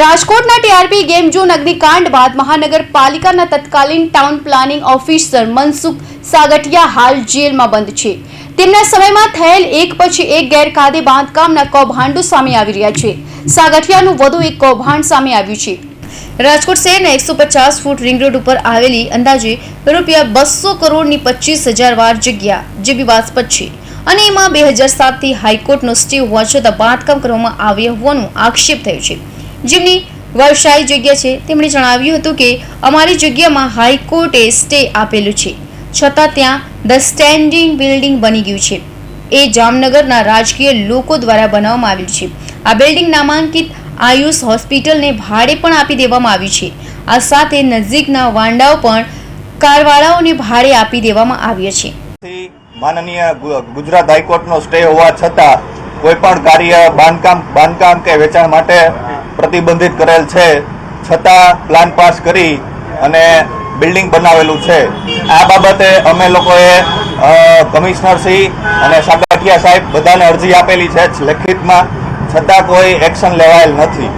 રાજકોટના TRP game zone અગ્નિકાંડ બાદ મહાનગરપાલિકાના તત્કાલીન town planning officer Mansukh Sagathiya હાલ જેલમાં બંધ છે. તેમના સમયમાં થયેલ એક પછી એક ગેરકાયદે બાંધકામના કૌભાંડો સામે આવી રહ્યા છે. સાગઠિયાનું વધુ એક કૌભાંડ સામે આવ્યું છે. રાજકોટ શહેરના એકસો પચાસ ફૂટ રિંગ રોડ ઉપર આવેલી અંદાજે રૂપિયા બસો કરોડની પચીસ હજાર વાર જગ્યા જે વિવાદસ્પદ છે અને એમાં બે હજાર સાતથી હાઈકોર્ટનો સ્ટે હોવા છતાં બાંધકામ કરવામાં આવ્યા હોવાનો આક્ષેપ થયો છે. જેમની વ્યવસાયી જગ્યા છે, તેમણે જણાવ્યું હતું કે અમારી જગ્યામાં હાઈકોર્ટે સ્ટે આપેલું છે. છતાં ત્યાં ધ સ્ટેન્ડિંગ બિલ્ડિંગ બની ગયું છે. એ જામનગરના રાજકીય લોકો દ્વારા બનાવવામાં આવેલું છે. આ બિલ્ડિંગ નામાંકિત આયુષ હોસ્પિટલને ભાડે પણ આપી દેવામાં આવ્યું છે. આ સાથે નજીકના વાંડાઓ પણ કારવાળાઓને ભાડે આપી દેવામાં આવ્યા છે. માનનીય ગુજરાત હાઈકોર્ટનો સ્ટે હોવા છતાં કોઈ પણ કાર્ય બાંધકામ બાંધકામ કે વેચાણ માટે પ્રતિબંધિત કરેલ છે, છતાં પ્લાન પાસ કરી અને બિલ્ડિંગ બનાવેલું છે. આ બાબતે અમે લોકોએ કમિશનરશ્રી અને સાગઠિયા સાહેબ બધાને અરજી આપેલી છે લેખિતમાં, છતાં કોઈ એક્શન લેવાયેલ નથી.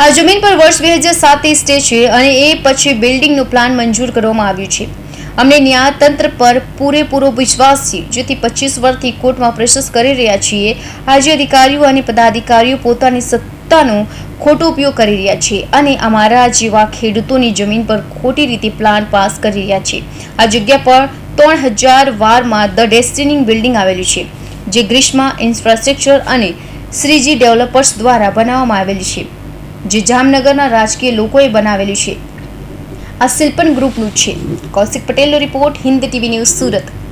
આ જમીન પર વર્ષ બે હજાર સાતથી સ્ટે છે અને એ પછી બિલ્ડિંગનું પ્લાન મંજૂર કરવામાં આવ્યું છે. અમને ન્યાયતંત્ર પર પૂરેપૂરો વિશ્વાસ છે, જેથી પચીસ વર્ષથી કોર્ટમાં પ્રોસેસ કરી રહ્યા છીએ. આજે અધિકારીઓ અને પદાધિકારીઓ પોતાની સત્તાનો ખોટો ઉપયોગ કરી રહ્યા છે અને અમારા જેવા ખેડૂતોની જમીન પર ખોટી રીતે પ્લાન પાસ કરી રહ્યા છે. આ જગ્યા પર ત્રણ હજાર વારમાં ધ ડેસ્ટિનિંગ બિલ્ડિંગ આવેલું છે, જે ગ્રીષ્મા ઇન્ફ્રાસ્ટ્રક્ચર અને શ્રીજી ડેવલપર્સ દ્વારા બનાવવામાં આવેલી છે, જે જામનગરના રાજકીય લોકોએ બનાવેલી છે. આ શિલ્પન ગ્રુપનું છે. કૌશિક પટેલનો report Hind TV news, Surat.